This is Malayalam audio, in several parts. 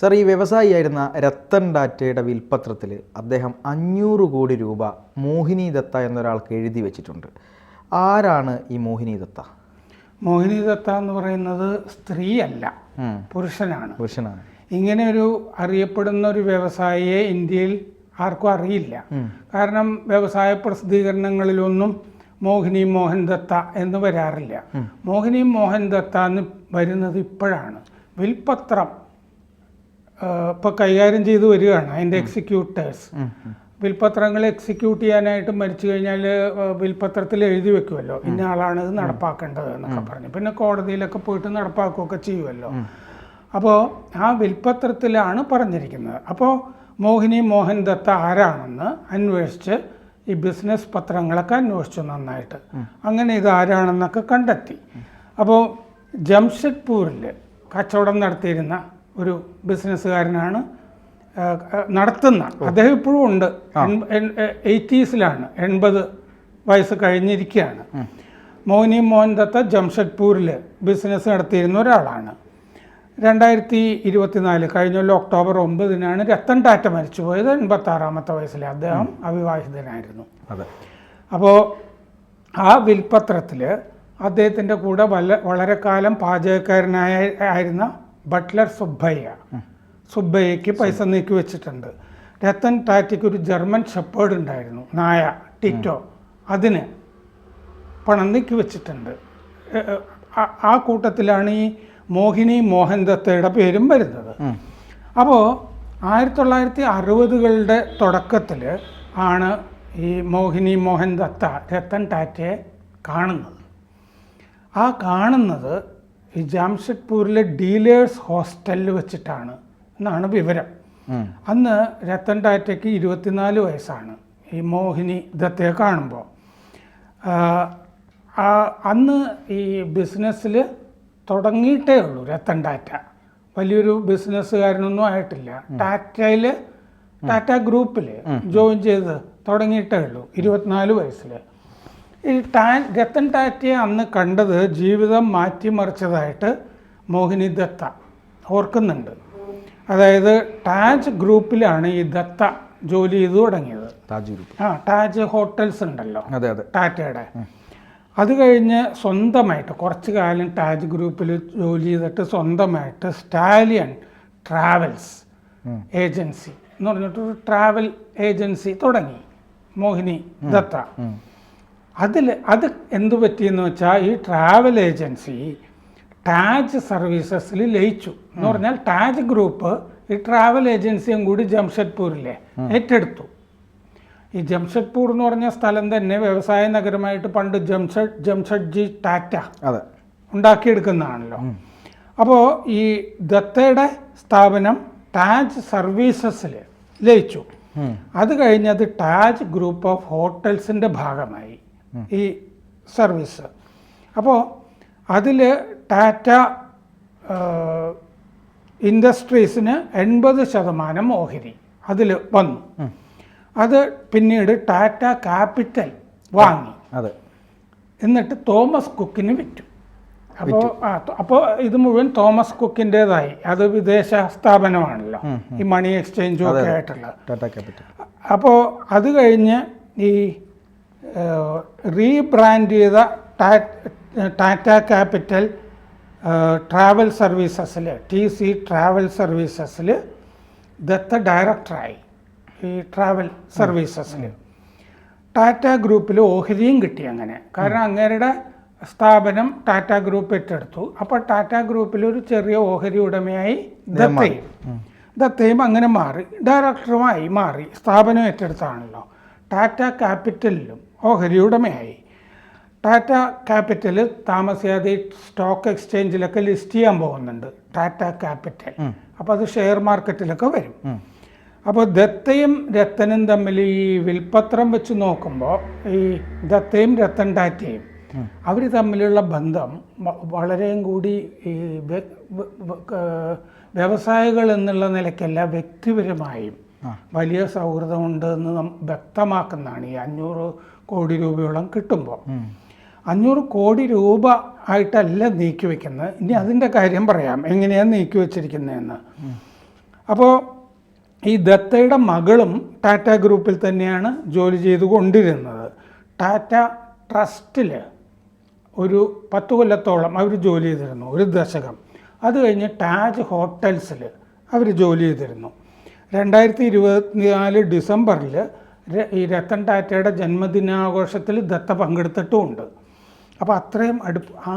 സർ ഈ വ്യവസായിയായിരുന്ന രത്തൻ ഡാറ്റയുടെ വിൽപ്പത്രത്തിൽ അദ്ദേഹം അഞ്ഞൂറ് കോടി രൂപ മോഹിനി ദത്ത എന്നൊരാൾക്ക് എഴുതി വെച്ചിട്ടുണ്ട്. ആരാണ് ഈ മോഹിനി ദത്ത? മോഹിനി ദത്ത എന്ന് പറയുന്നത് സ്ത്രീയല്ല അല്ല പുരുഷനാണ്. പുരുഷനാണ്. ഇങ്ങനെ ഒരു അറിയപ്പെടുന്ന ഒരു വ്യവസായിയെ ഇന്ത്യയിൽ ആർക്കും അറിയില്ല. കാരണം വ്യവസായ പ്രസിദ്ധീകരണങ്ങളിലൊന്നും മോഹിനി മോഹൻ ദത്ത എന്ന് വരാറില്ല. മോഹിനി മോഹൻ ദത്ത എന്ന് വരുന്നത് ഇപ്പോഴാണ്. വിൽപത്രം ഇപ്പോൾ കൈകാര്യം ചെയ്തു വരികയാണ് അതിന്റെ എക്സിക്യൂട്ടേഴ്സ്. വിൽപത്രങ്ങൾ എക്സിക്യൂട്ട് ചെയ്യാനായിട്ട് മരിച്ചു കഴിഞ്ഞാൽ വിൽപത്രത്തിൽ എഴുതി വെക്കുമല്ലോ ഇന്ന ആളാണ് ഇത് നടപ്പാക്കേണ്ടത് എന്നൊക്കെ പറഞ്ഞു. പിന്നെ കോടതിയിലൊക്കെ പോയിട്ട് നടപ്പാക്കുകയൊക്കെ ചെയ്യുമല്ലോ അപ്പോൾ ആ വിൽപത്രത്തിലാണ് പറഞ്ഞിരിക്കുന്നത്. അപ്പോൾ മോഹിനി മോഹൻ ദത്ത ആരാണെന്ന് അന്വേഷിച്ച് ഈ ബിസിനസ് പത്രങ്ങളൊക്കെ അന്വേഷിച്ചു നന്നായിട്ട്. അങ്ങനെ ഇത് ആരാണെന്നൊക്കെ കണ്ടെത്തി. അപ്പോൾ ജംഷഡ്പൂരിൽ കച്ചവടം നടത്തിയിരുന്ന ഒരു ബിസിനസ്സുകാരനാണ് നടത്തുന്ന അദ്ദേഹം ഇപ്പോഴും ഉണ്ട്. എയ്റ്റീസിലാണ് എൺപത് വയസ്സ് കഴിഞ്ഞിരിക്കുകയാണ്. മോഹിനി മോഹൻ ദത്ത ജംഷഡ്പൂരിൽ ബിസിനസ് നടത്തിയിരുന്ന ഒരാളാണ്. രണ്ടായിരത്തി ഇരുപത്തിനാല് കഴിഞ്ഞ കൊല്ലം ഒക്ടോബർ ഒമ്പതിനാണ് രത്തൻ ടാറ്റ മരിച്ചുപോയത്. എൺപത്താറാമത്തെ വയസ്സിൽ അദ്ദേഹം അവിവാഹിതനായിരുന്നു. അതെ. അപ്പോൾ ആ വിൽപത്രത്തിൽ അദ്ദേഹത്തിന്റെ കൂടെ വല്ല വളരെ കാലം പാചകക്കാരനായ ആയിരുന്ന ബട്ട്ലർ സുബ്ബയ്യ. സുബ്ബയ്യക്ക് പൈസ നീക്കി വെച്ചിട്ടുണ്ട്. രത്തൻ ടാറ്റയ്ക്ക് ഒരു ജർമ്മൻ ഷെപ്പേർഡ് ഉണ്ടായിരുന്നു. നായ ടിറ്റോ. അതിന് പണം നീക്കി വെച്ചിട്ടുണ്ട്. ആ- കൂട്ടത്തിലാണ് ഈ മോഹിനി മോഹൻ ദത്തയുടെ പേരും വരുന്നത്. അപ്പോൾ ആയിരത്തി തൊള്ളായിരത്തി അറുപതുകളുടെ തുടക്കത്തിൽ ആണ് ഈ മോഹിനി മോഹൻ ദത്ത രത്തൻ ടാറ്റയെ കാണുന്നത്. ആ കാണുന്നത് ഈ ജാംഷഡ്പൂരിലെ ഡീലേഴ്സ് ഹോസ്റ്റലിൽ വെച്ചിട്ടാണ് എന്നാണ് വിവരം. അന്ന് രത്തൻ ടാറ്റയ്ക്ക് ഇരുപത്തിനാല് വയസ്സാണ്. ഈ മോഹിനി ദത്തയെ കാണുമ്പോൾ. അന്ന് ഈ ബിസിനസ്സിൽ തുടങ്ങിയിട്ടേ ഉള്ളൂ രത്തൻ ടാറ്റ വലിയൊരു ബിസിനസ്സുകാരനൊന്നും ആയിട്ടില്ല. ടാറ്റയിൽ ടാറ്റ ഗ്രൂപ്പിൽ ജോയിൻ ചെയ്ത് തുടങ്ങിയിട്ടേ ഉള്ളൂ. ഇരുപത്തിനാല് വയസ്സിൽ. ഈ ടാൻ രത്തൻ ടാറ്റയെ അന്ന് കണ്ടത് ജീവിതം മാറ്റിമറിച്ചതായിട്ട് മോഹിനി ദത്ത ഓർക്കുന്നുണ്ട്. അതായത് ടാജ് ഗ്രൂപ്പിലാണ് ഈ ദത്ത ജോലി ചെയ്തു തുടങ്ങിയത്. താജ് ഗ്രൂപ്പ്. ആ ടാജ് ഹോട്ടൽസ് ഉണ്ടല്ലോ. അതെ അതെ. ടാറ്റയുടെ. അത് കഴിഞ്ഞ് സ്വന്തമായിട്ട് കുറച്ച് കാലം ടാജ് ഗ്രൂപ്പിൽ ജോലി ചെയ്തിട്ട് സ്വന്തമായിട്ട് സ്റ്റാലിയൻ ട്രാവൽസ് ഏജൻസി എന്ന് പറഞ്ഞിട്ടൊരു ട്രാവൽ ഏജൻസി തുടങ്ങി. മോഹിനി ദത്ത. അതിൽ അത് എന്തു പറ്റിയെന്ന് വെച്ചാൽ ഈ ട്രാവൽ ഏജൻസി ടാജ് സർവീസസിൽ ലയിച്ചു. എന്ന് പറഞ്ഞാൽ ടാജ് ഗ്രൂപ്പ് ഈ ട്രാവൽ ഏജൻസിയും കൂടി ജംഷഡ്പൂരിലെ ഏറ്റെടുത്തു. ഈ ജംഷഡ്പൂർ എന്ന് പറഞ്ഞ സ്ഥലം തന്നെ വ്യവസായ നഗരമായിട്ട് പണ്ട് ജംഷഡ് ജംഷഡ്ജി ടാറ്റ അതെ. ഉണ്ടാക്കിയെടുക്കുന്നതാണല്ലോ. അപ്പോൾ ഈ ദത്തയുടെ സ്ഥാപനം ടാജ് സർവീസസിൽ ലയിച്ചു. അത് കഴിഞ്ഞത് ടാജ് ഗ്രൂപ്പ് ഓഫ് ഹോട്ടൽസിന്റെ ഭാഗമായി. ഈ സർവീസ്. അപ്പോൾ അതിൽ ടാറ്റ ഇൻഡസ്ട്രീസിന് എൺപത് ശതമാനം ഓഹരി അതിൽ വന്നു. അത് പിന്നീട് ടാറ്റ ക്യാപിറ്റൽ വാങ്ങി. അതെ എന്നിട്ട് തോമസ് കുക്കിന് വിറ്റു. അപ്പോൾ അപ്പോൾ ഇത് മുഴുവൻ തോമസ് കുക്കിന്റെതായി അത് വിദേശ സ്ഥാപനമാണല്ലോ. ഈ മണി എക്സ്ചേഞ്ചും ഒക്കെ ആയിട്ടുള്ള അപ്പോൾ അത് കഴിഞ്ഞ് ഈ റീബ്രാൻഡ് ചെയ്ത ടാറ്റ ക്യാപിറ്റൽ ട്രാവൽ സർവീസസിൽ ടി സി ട്രാവൽ സർവീസസിൽ ദത്ത ഡയറക്ടറായി ഈ ട്രാവൽ സർവീസസിൽ. ടാറ്റ ഗ്രൂപ്പിൽ ഓഹരിയും കിട്ടി അങ്ങനെ. കാരണം അങ്ങേരുടെ സ്ഥാപനം ടാറ്റ ഗ്രൂപ്പ് ഏറ്റെടുത്തു. അപ്പോൾ ടാറ്റ ഗ്രൂപ്പിൽ ഒരു ചെറിയ ഓഹരി ഉടമയായി ദത്തയും ദത്തയും അങ്ങനെ മാറി. ഡയറക്ടറുമായി മാറി. സ്ഥാപനം ഏറ്റെടുത്താണല്ലോ. ടാറ്റ ക്യാപിറ്റലിലും ഓഹരി ഉടമയായി ടാറ്റ ക്യാപിറ്റൽ താമസിയാതെ സ്റ്റോക്ക് എക്സ്ചേഞ്ചിലൊക്കെ ലിസ്റ്റ് ചെയ്യാൻ പോകുന്നുണ്ട് ടാറ്റ ക്യാപിറ്റൽ. അപ്പോൾ അത് ഷെയർ മാർക്കറ്റിലൊക്കെ വരും. അപ്പോൾ ദത്തയും രത്തനും തമ്മിൽ ഈ വിൽപ്പത്രം വെച്ച് നോക്കുമ്പോൾ ഈ ദത്തയും രത്തൻ ടാറ്റയും അവർ തമ്മിലുള്ള ബന്ധം വളരെയും കൂടി ഈ വ്യവസായികൾ എന്നുള്ള നിലയ്ക്കല്ല വ്യക്തിപരമായും വലിയ സൗഹൃദമുണ്ട് എന്ന് നം- വ്യക്തമാക്കുന്നതാണ് ഈ അഞ്ഞൂറ് കോടി രൂപയോളം കിട്ടുമ്പോൾ. അഞ്ഞൂറ് കോടി രൂപ ആയിട്ടല്ല നീക്കി വെക്കുന്നത്. ഇനി അതിന്റെ കാര്യം പറയാം. എങ്ങനെയാണ് നീക്കി വെച്ചിരിക്കുന്നതെന്ന്. അപ്പോൾ ഈ ദത്തയുടെ മകളും ടാറ്റ ഗ്രൂപ്പിൽ തന്നെയാണ് ജോലി ചെയ്തു കൊണ്ടിരുന്നത്. ടാറ്റ ട്രസ്റ്റിൽ ഒരു പത്ത് കൊല്ലത്തോളം അവർ ജോലി ചെയ്തിരുന്നു ഒരു ദശകം. അത് കഴിഞ്ഞ് താജ് ഹോട്ടൽസിൽ അവർ ജോലി ചെയ്തിരുന്നു. രണ്ടായിരത്തി ഇരുപത്തിനാല് ഡിസംബറിൽ ഈ രത്തൻ ടാറ്റയുടെ ജന്മദിനാഘോഷത്തിൽ ദത്ത പങ്കെടുത്തിട്ടുമുണ്ട്. അപ്പോൾ അത്രയും അടുപ്പ് ആ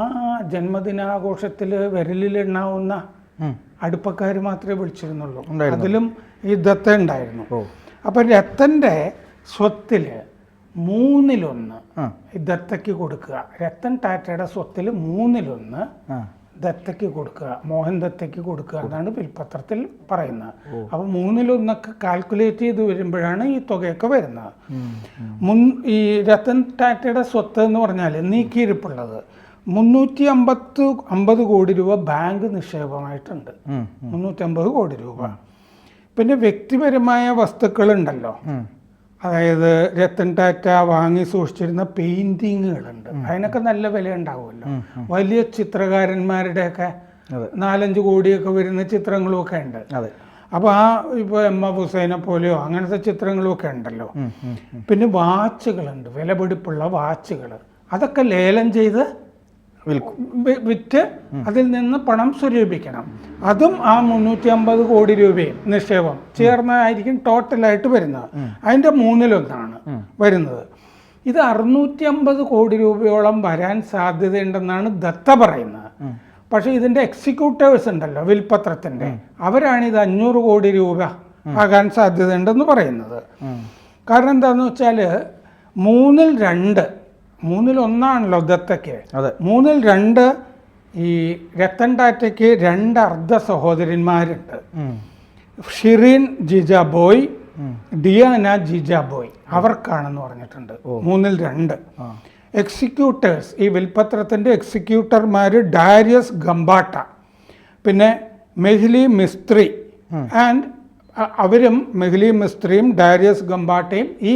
ജന്മദിനാഘോഷത്തിൽ വിരലിലെണ്ണാവുന്ന. അടുപ്പക്കാർ മാത്രമേ വിളിച്ചിരുന്നുള്ളൂ. അതിലും ഈ ദത്ത ഉണ്ടായിരുന്നു. അപ്പം രത്തന്റെ സ്വത്തിൽ മൂന്നിലൊന്ന് ദത്തയ്ക്ക് കൊടുക്കുക. രത്തൻ ടാറ്റയുടെ സ്വത്തിൽ മൂന്നിലൊന്ന് ദത്തയ്ക്ക് കൊടുക്കുക മോഹൻ ദത്തയ്ക്ക് കൊടുക്കുക എന്നാണ് വിൽപ്പത്രത്തിൽ പറയുന്നത്. അപ്പോൾ മൂന്നിലൊന്നൊക്കെ കാൽക്കുലേറ്റ് ചെയ്ത് വരുമ്പോഴാണ് ഈ തുകയൊക്കെ വരുന്നത്. മുൻ ഈ രത്തൻ ടാറ്റയുടെ സ്വത്ത് എന്ന് പറഞ്ഞാൽ നീക്കിയിരിപ്പുള്ളത്. മുന്നൂറ്റി അമ്പത്ത് അമ്പത് കോടി രൂപ ബാങ്ക് നിക്ഷേപമായിട്ടുണ്ട്. മുന്നൂറ്റി അമ്പത് കോടി രൂപ. പിന്നെ വ്യക്തിപരമായ വസ്തുക്കളുണ്ടല്ലോ. അതായത് രത്തൻ ടാറ്റ വാങ്ങി സൂക്ഷിച്ചിരുന്ന പെയിന്റിങ്ങുകളുണ്ട്. അതിനൊക്കെ നല്ല വില ഉണ്ടാവുമല്ലോ വലിയ ചിത്രകാരന്മാരുടെയൊക്കെ. നാലഞ്ച് കോടിയൊക്കെ വരുന്ന ചിത്രങ്ങളൊക്കെ ഉണ്ട്. അപ്പോൾ ആ ഇപ്പോൾ എം എ ഹുസൈനെ പോലെയോ അങ്ങനത്തെ ചിത്രങ്ങളുമൊക്കെ ഉണ്ടല്ലോ. പിന്നെ വാച്ചുകളുണ്ട്. വിലപിടിപ്പുള്ള വാച്ചുകൾ അതൊക്കെ ലേലം ചെയ്ത് വിറ്റ് അതിൽ നിന്ന് പണം സ്വരൂപിക്കണം. അതും ആ മുന്നൂറ്റി അമ്പത് കോടി രൂപയും നിക്ഷേപം ചേർന്നായിരിക്കും ടോട്ടലായിട്ട് വരുന്നത്. അതിന്റെ മൂന്നിലൊന്നാണ് വരുന്നത്. ഇത് അറുന്നൂറ്റി അമ്പത് കോടി രൂപയോളം വരാൻ സാധ്യതയുണ്ടെന്നാണ് ദത്ത പറയുന്നത്. പക്ഷേ ഇതിന്റെ എക്സിക്യൂട്ടേഴ്സ് ഉണ്ടല്ലോ വിൽപത്രത്തിന്റെ. അവരാണ് ഇത് അഞ്ഞൂറ് കോടി രൂപ ആകാൻ സാധ്യതയുണ്ടെന്ന് പറയുന്നത്. കാരണം എന്താണെന്ന് വെച്ചാൽ മൂന്നിൽ രണ്ട് മൂന്നിൽ ഒന്നാണല്ലോ ദത്തയ്ക്ക് അതെ. മൂന്നിൽ രണ്ട് ഈ രത്തൻ ടാറ്റയ്ക്ക് രണ്ട് അർദ്ധ സഹോദരന്മാരുണ്ട്. ഷിറിൻ ജിജാബോയ് ഡിയാന ജിജാബോയ് അവർക്കാണെന്ന് പറഞ്ഞിട്ടുണ്ട്. മൂന്നിൽ രണ്ട്. എക്സിക്യൂട്ടേഴ്സ് ഈ വിൽപത്രത്തിന്റെ എക്സിക്യൂട്ടർമാർ ഡാരിയസ് ഗംബാട്ട പിന്നെ മെഹ്ലി മിസ്ത്രി ആൻഡ് അവരും മെഹ്ലി മിസ്ത്രിയും ഡാരിയസ് ഗംബാട്ടയും ഈ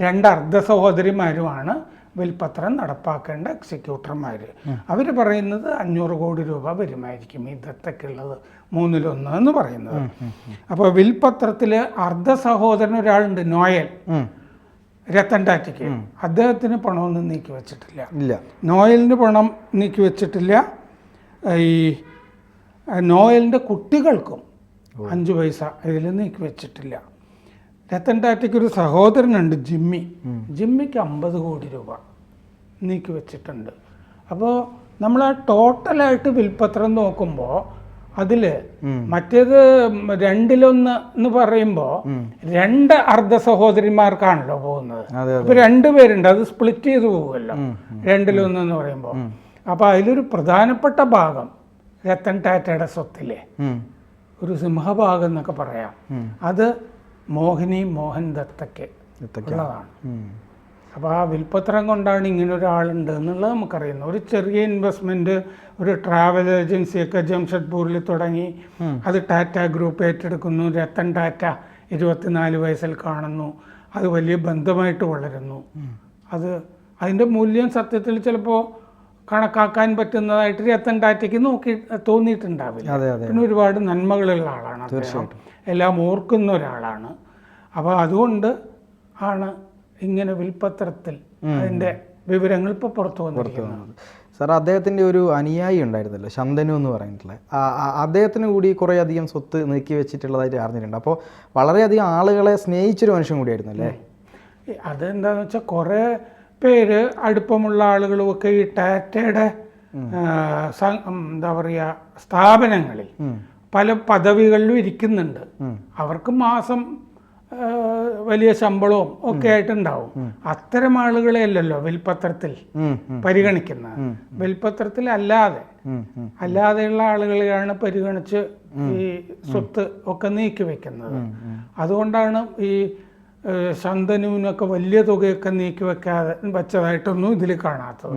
രണ്ട് അർദ്ധ സഹോദരിമാരുമാണ് വിൽപത്രം നടപ്പാക്കേണ്ട എക്സിക്യൂട്ടർമാർ അവർ പറയുന്നത് അഞ്ഞൂറ് കോടി രൂപ വരുമായിരിക്കും. ഈ ദത്തക്കുള്ളത് മൂന്നിലൊന്ന് എന്ന് പറയുന്നത്. അപ്പോൾ വിൽപത്രത്തിൽ അർദ്ധ സഹോദരൻ ഒരാളുണ്ട് നോയൽ. രത്തൻ ടാറ്റയ്ക്ക് അദ്ദേഹത്തിന് പണമൊന്നും നീക്കി വെച്ചിട്ടില്ല. ഇല്ല. നോയലിന് പണം നീക്കി വെച്ചിട്ടില്ല. ഈ നോയലിന്റെ കുട്ടികൾക്കും അഞ്ച് പൈസ ഇതിൽ നീക്കി വെച്ചിട്ടില്ല. രത്തൻ ടാറ്റയ്ക്ക് ഒരു സഹോദരനുണ്ട് ജിമ്മി. ജിമ്മിക്ക് അമ്പത് കോടി രൂപ നീക്കി വെച്ചിട്ടുണ്ട്. അപ്പോൾ നമ്മൾ ആ ടോട്ടലായിട്ട് വിൽപ്പത്രം നോക്കുമ്പോൾ അതിൽ മറ്റേത് രണ്ടിലൊന്ന് എന്ന് പറയുമ്പോൾ രണ്ട് അർദ്ധ സഹോദരിമാർക്കാണല്ലോ പോകുന്നത്. അപ്പൊ രണ്ടുപേരുണ്ട് അത് സ്പ്ലിറ്റ് ചെയ്ത് പോകുമല്ലോ രണ്ടിലൊന്ന് എന്ന് പറയുമ്പോൾ അപ്പൊ അതിലൊരു പ്രധാനപ്പെട്ട ഭാഗം രത്തൻ ടാറ്റയുടെ സ്വത്തിലെ ഒരു സിംഹഭാഗം എന്നൊക്കെ പറയാം. അത് മോഹിനി മോഹൻ ദത്തയ്ക്ക്. ഉള്ളതാണ്. അപ്പോൾ ആ വിൽപ്പത്രം കൊണ്ടാണ് ഇങ്ങനെ ഒരാളുണ്ട് എന്നുള്ളത് നമുക്കറിയുന്നത് ഒരു ചെറിയ ഇൻവെസ്റ്റ്മെന്റ് ഒരു ട്രാവൽ ഏജൻസിയൊക്കെ ജംഷഡ്പൂരിൽ തുടങ്ങി. അത് ടാറ്റ ഗ്രൂപ്പ് ഏറ്റെടുക്കുന്നു. രത്തൻ ടാറ്റ ഇരുപത്തിനാല് വയസ്സിൽ കാണുന്നു. അത് വലിയ ബന്ധമായിട്ട് വളരുന്നു. അത് അതിന്റെ മൂല്യം സത്യത്തിൽ ചിലപ്പോൾ കണക്കാക്കാൻ പറ്റുന്നതായിട്ട് രത്തൻ ടാറ്റയ്ക്ക് നോക്കി തോന്നിയിട്ടുണ്ടാവില്ല. പിന്നെ ഒരുപാട് നന്മകളുള്ള ആളാണ് അദ്ദേഹം. എല്ലാം ഓർക്കുന്ന ഒരാളാണ്. അപ്പോൾ അതുകൊണ്ട് ആണ് ഇങ്ങനെ വിൽപ്പത്രത്തിൽ അതിന്റെ വിവരങ്ങൾ ഇപ്പോൾ പുറത്തു വന്നിരിക്കുന്നത്. സാർ അദ്ദേഹത്തിന്റെ ഒരു അനുയായി ഉണ്ടായിരുന്നല്ലോ ശന്തനു എന്ന് പറഞ്ഞിട്ടുള്ള അദ്ദേഹത്തിന് കൂടി കുറേ അധികം സ്വത്ത് നീക്കി വെച്ചിട്ടുള്ളതായിട്ട് അറിഞ്ഞിട്ടുണ്ട്. അപ്പോൾ വളരെയധികം ആളുകളെ സ്നേഹിച്ചൊരു മനുഷ്യൻ കൂടിയായിരുന്നു അല്ലേ അതെന്താണെന്ന് വെച്ചാൽ കുറേ പേര് അടുപ്പമുള്ള ആളുകളുമൊക്കെ ഈ ടാറ്റയുടെ എന്താ പറയുക സ്ഥാപനങ്ങളിൽ. പല പദവികളിലും ഇരിക്കുന്നുണ്ട്. അവർക്ക് മാസം വലിയ ശമ്പളവും ഒക്കെ ആയിട്ടുണ്ടാവും. അത്തരം ആളുകളെ അല്ലല്ലോ വിൽപത്രത്തിൽ പരിഗണിക്കുന്നത്. വിൽപത്രത്തിൽ അല്ലാതെ. അല്ലാതെയുള്ള ആളുകളെയാണ് പരിഗണിച്ച് ഈ സ്വത്ത് ഒക്കെ നീക്കി വെക്കുന്നത്. അതുകൊണ്ടാണ് ഈ ശന്തനുവിനൊക്കെ വലിയ തുകയൊക്കെ നീക്കി വെക്കാതെ വെച്ചതായിട്ടൊന്നും ഇതിൽ കാണാത്തത്.